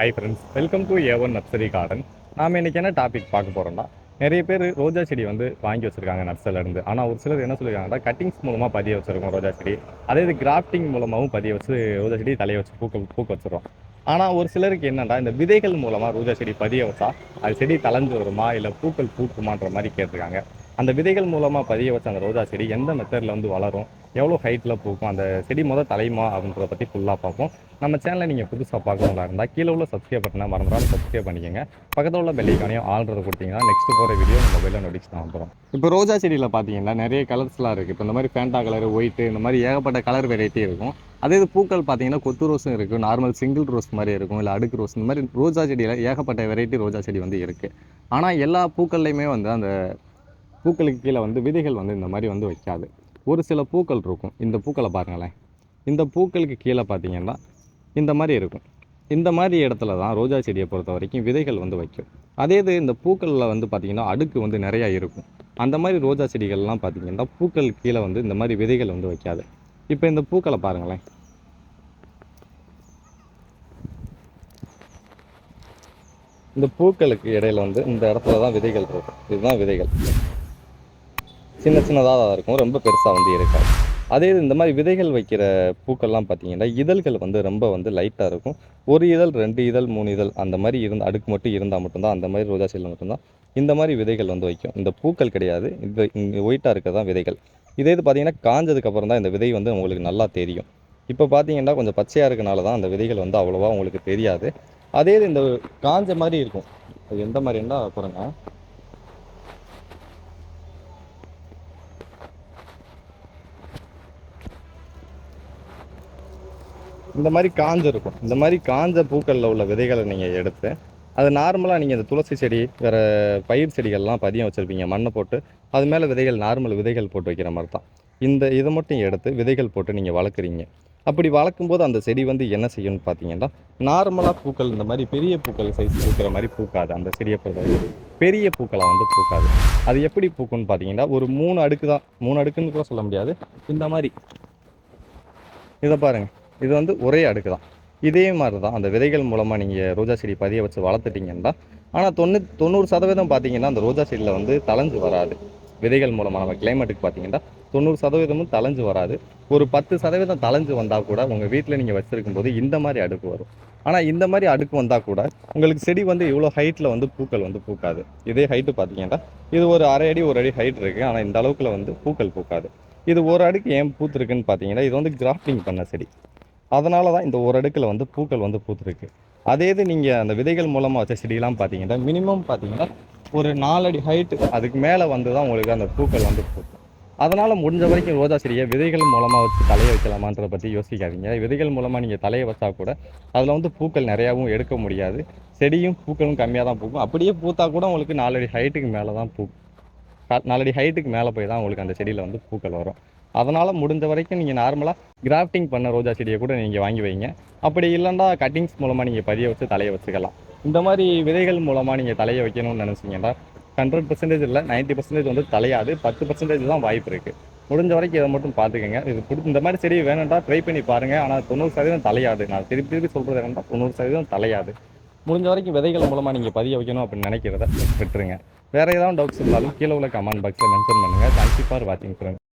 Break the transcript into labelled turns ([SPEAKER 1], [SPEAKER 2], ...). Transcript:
[SPEAKER 1] Hi friends welcome to A one nursery garden நாம் இன்றைக்கி என்ன டாபிக் பார்க்க போகிறோம்னா நிறைய பேர் ரோஜா செடி வந்து வாங்கி வச்சுருக்காங்க நர்சரிலேருந்து ஆனால் ஒரு சிலர் என்ன சொல்லியிருக்காங்கன்னா கட்டிங்ஸ் மூலமாக பதிய வச்சுருக்கோம் ரோஜா செடி. அதே இது கிராஃப்டிங் மூலமாகவும் பதிய வச்சு ரோஜா செடி தலையை வச்சு பூக்க பூக்க வச்சுருவோம் ஆனால் ஒரு சிலருக்கு என்னென்னா இந்த விதைகள் மூலமாக ரோஜா செடி பதிய வச்சா அது செடி தளைஞ்சு வருமா இல்லை பூக்கள் பூக்குமான்ற மாதிரி கேட்டிருக்காங்க. அந்த விதைகள் மூலமாக பதிய வச்ச அந்த ரோஜா செடி எந்த மெத்தடில் வந்து வளரும் எவ்வளோ ஹைட்டில் பூக்கும் அந்த செடி மொதல் தலையுமா அப்படின்றத பற்றி ஃபுல்லாக பார்ப்போம். நம்ம சேனலை நீங்கள் புதுசாக பார்க்கணுங்களா இருந்தால் கீழே உள்ள சப்ஸ்கிரைப் பட்டனை மறந்துடாமல் சப்ஸ்கிரைப் பண்ணிக்கோங்க. பக்கத்தில் உள்ள பெல்லைக்கானையும் ஆல்ரெடி கொடுத்தீங்கன்னா நெக்ஸ்ட் போகிற வீடியோ நம்ம மொபைலில் நோட்டிஃபிகேஷன் வந்துடும் இப்போ ரோஜா செடியில் பார்த்தீங்கன்னா நிறைய கலர்ஸ்லாம் இருக்குது இப்போ இந்த மாதிரி ஃபேண்டா கலர் ஒயிட்டு இந்த மாதிரி ஏகப்பட்ட கலர் வெரைட்டி இருக்கும். அதே இது பூக்கள் பார்த்தீங்கன்னா கொத்து ரோஸும் இருக்குது நார்மல் சிங்கிள் ரோஸ் மாதிரி இருக்கும் இல்லை அடுக்கு ரோஸ் இந்த மாதிரி ரோஜா செடியில் ஏகப்பட்ட வெரைட்டி ரோஜா செடி வந்து இருக்குது ஆனால் எல்லா பூக்கள்லையுமே வந்து அந்த பூக்களுக்கு கீழே வந்து விதைகள் வந்து இந்த மாதிரி வந்து வைக்காது. ஒரு சில பூக்கள் இருக்கும். இந்த பூக்களை பாருங்களேன். இந்த பூக்களுக்கு கீழே பார்த்தீங்கன்னா இந்த மாதிரி இருக்கும். இந்த மாதிரி இடத்துல தான் ரோஜா செடியை பொறுத்த வரைக்கும் விதைகள் வந்து வைக்கும். அதே இது இந்த பூக்களில் வந்து பார்த்திங்கன்னா அடுக்கு வந்து நிறையா இருக்கும். அந்த மாதிரி ரோஜா செடிகள்லாம் பார்த்திங்கன்னா பூக்கள் கீழே வந்து இந்த மாதிரி விதைகள் வந்து வைக்காது. இப்போ இந்த பூக்களை பாருங்களேன். இந்த பூக்களுக்கு இடையில வந்து இந்த இடத்துல தான் விதைகள் இருக்கும். இதுதான் விதைகள். சின்ன சின்னதாக தான் இருக்கும். ரொம்ப பெருசாக வந்து இருக்காது. அதே இது இந்த மாதிரி விதைகள் வைக்கிற பூக்கள்லாம் பார்த்தீங்கன்னா இதழ்கள் வந்து ரொம்ப வந்து லைட்டாக இருக்கும். ஒரு இதழ் ரெண்டு இதழ் மூணு இதழ் அந்த மாதிரி இருந்த அடுக்கு மட்டும் இருந்தால் மட்டும்தான் அந்த மாதிரி ரோஜா செடியில் மட்டும்தான் இந்த மாதிரி விதைகள் வந்து வைக்கும். இந்த பூக்கள் கிடையாது இந்த இங்கே ஒயிட்டாக இருக்கிறது தான் விதைகள். இதே இது பார்த்தீங்கன்னா காஞ்சதுக்கப்புறம் தான் இந்த விதை வந்து உங்களுக்கு நல்லா தெரியும். இப்போ பார்த்தீங்கன்னா கொஞ்சம் பச்சையாக இருக்கனால தான் அந்த விதைகள் வந்து அவ்வளோவா உங்களுக்கு தெரியாது. அதே இது இந்த காஞ்ச மாதிரி இருக்கும். அது எந்த மாதிரின்னா பாருங்கள் இந்த மாதிரி காஞ்ச இருக்கும். இந்த மாதிரி காஞ்ச பூக்களில் உள்ள விதைகளை நீங்கள் எடுத்து அது நார்மலாக நீங்கள் இந்த துளசி செடி வேறு பயிர் செடிகள்லாம் பதியம் வச்சுருப்பீங்க மண்ணை போட்டு அது மேலே விதைகள் நார்மல் விதைகள் போட்டு வைக்கிற மாதிரி தான். இந்த இதை மட்டும் எடுத்து விதைகள் போட்டு நீங்கள் வளர்க்குறீங்க. அப்படி வளர்க்கும்போது அந்த செடி வந்து என்ன செய்யும்னு பார்த்தீங்கன்னா நார்மலாக பூக்கள் இந்த மாதிரி பெரிய பூக்கள் சைஸ் பூக்கிற மாதிரி பூக்காது. அந்த செடியை பொறுத்தவரைக்கும் பெரிய பூக்களாக வந்து பூக்காது. அது எப்படி பூக்கும்னு பார்த்தீங்கன்னா ஒரு மூணு அடுக்கு தான். மூணு அடுக்குன்னு கூட சொல்ல முடியாது. இந்த மாதிரி. இதை பாருங்கள் இது வந்து ஒரே அடுக்கு தான். இதே மாதிரி தான் அந்த விதைகள் மூலமாக நீங்கள் ரோஜா செடி பதிய வச்சு வளர்த்துட்டீங்கன்னா ஆனால் தொண்ணூ தொண்ணூறு சதவீதம் பார்த்தீங்கன்னா அந்த ரோஜா செடியில் வந்து தளைஞ்சு வராது. விதைகள் மூலமாக நம்ம கிளைமேட்டுக்கு பார்த்தீங்கன்னா தொண்ணூறு சதவீதமும் தளைஞ்சு வராது. ஒரு பத்து சதவீதம் தளைஞ்சு வந்தால் கூட உங்கள் வீட்டில் நீங்கள் வச்சுருக்கும் போது இந்த மாதிரி அடுக்கு வரும். ஆனால் இந்த மாதிரி அடுக்கு வந்தால் கூட உங்களுக்கு செடி வந்து இவ்வளோ ஹைட்டில் வந்து பூக்கள் வந்து பூக்காது. இதே ஹைட்டு பார்த்தீங்கன்னா இது ஒரு அரை அடி ஒரு அடி ஹைட் இருக்குது ஆனால் இந்த அளவுக்குல வந்து பூக்கள் பூக்காது. இது ஒரு அடுக்கு ஏன் பூத்துருக்குன்னு பார்த்தீங்கன்னா இது வந்து கிராஃப்டிங் பண்ண செடி. அதனால தான் இந்த ஒரு அடுக்கில் வந்து பூக்கள் வந்து பூத்துருக்கு. அதே இது நீங்கள் அந்த விதைகள் மூலமாக வச்ச செடியெல்லாம் பார்த்தீங்கன்னா மினிமம் பார்த்தீங்கன்னா ஒரு நாலடி ஹைட்டு அதுக்கு மேலே வந்து தான் உங்களுக்கு அந்த பூக்கள் வந்து பூக்கும். அதனால் முடிஞ்ச வரைக்கும் ரோஜா செடியை விதைகள் மூலமாக வச்சு தலையை வைக்கலாமான்றதை பற்றி யோசிக்காதீங்க. விதைகள் மூலமாக நீங்கள் தலையை வச்சா கூட அதில் வந்து பூக்கள் நிறையாவும் எடுக்க முடியாது. செடியும் பூக்களும் கம்மியாக தான் பூக்கும். அப்படியே பூத்தா கூட உங்களுக்கு நாலடி ஹைட்டுக்கு மேலே தான் பூக்கும் நாலடி ஹைட்டுக்கு மேலே போய் தான் உங்களுக்கு அந்த செடியில் வந்து பூக்கள் வரும். அதனால் முடிஞ்ச வரைக்கும் நீங்கள் நார்மலாக கிராஃப்டிங் பண்ண ரோஜா செடியை கூட நீங்கள் வாங்கி வைங்க. அப்படி இல்லைன்னா கட்டிங்ஸ் மூலமாக நீங்கள் பதிய வச்சு தலையை வச்சுக்கலாம். இந்த மாதிரி விதைகள் மூலமாக நீங்கள் தலையை வைக்கணும்னு நினச்சிங்கன்னா ஹண்ட்ரட் பர்சன்டேஜ் இல்லை 90% பர்சன்டேஜ் வந்து தலையாது பத்து பர்சன்டேஜ் தான் வாய்ப்பு இருக்குது முடிஞ்ச வரைக்கும் இதை மட்டும் பார்த்துக்கோங்க. இது பிடி இந்த மாதிரி செடி வேணும்டா ட்ரை பண்ணி பாருங்கள் ஆனால் தொண்ணூறு சதவீதம் தலையாது. நான் திருப்பி திருப்பி சொல்கிறது என்னன்னா தொண்ணூறு சதவீதம் தலையாது. முடிஞ்ச வரைக்கும் விதைகள் மூலமாக நீங்கள் பதிய வைக்கணும் அப்படின்னு நினைக்கிறத விட்டுருங்க. வேறு ஏதாவது டவுட்ஸ் இருந்தாலும் கீழே உள்ள கமெண்ட் பாக்ஸில் மென்ஷன் பண்ணுங்கள் தேங்க்யூ ஃபார் வாட்சிங் ஃப்ரெண்ட்